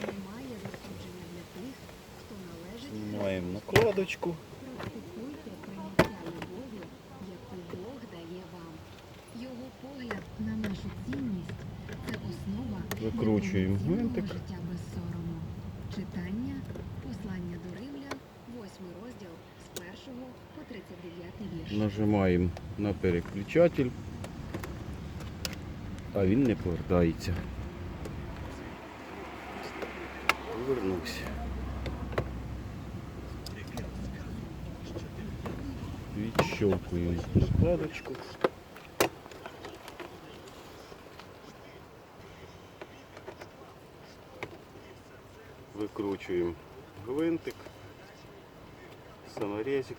немає засудження для тих, хто належить Знімаємо накладочку. Практикуйте прийняття любові, яку Бог дає вам. Його погляд на нашу цінність це основа Викручуємо гвинтик. життя без сорому. Читання, послання до римлян, 8 розділ з 1 по 39 вірш. Нажимаємо на переключатель, а він не повертається. Повернувся. Відщелкуємо накладочку. Викручуємо гвинтик, саморезик.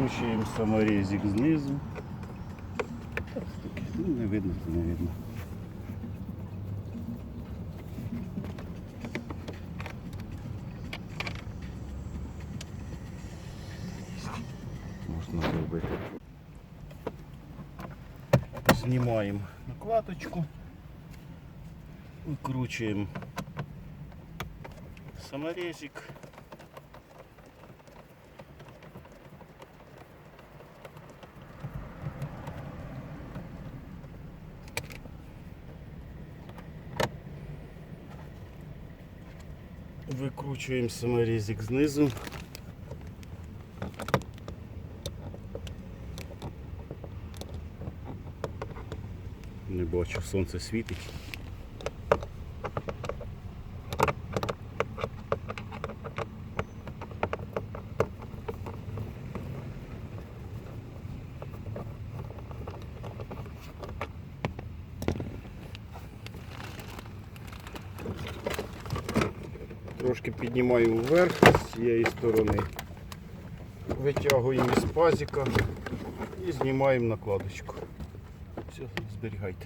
Відкручуємо саморезик знизу. Так, таки, ну, не видно, то не видно. Можна зробити. Знімаємо накладочку, викручуємо саморезик. Викручуємо саморізик знизу. Не бачу, сонце світить. Трошки піднімаємо вверх з цієї сторони, витягуємо із пазика і знімаємо накладочку. Все, зберігайте.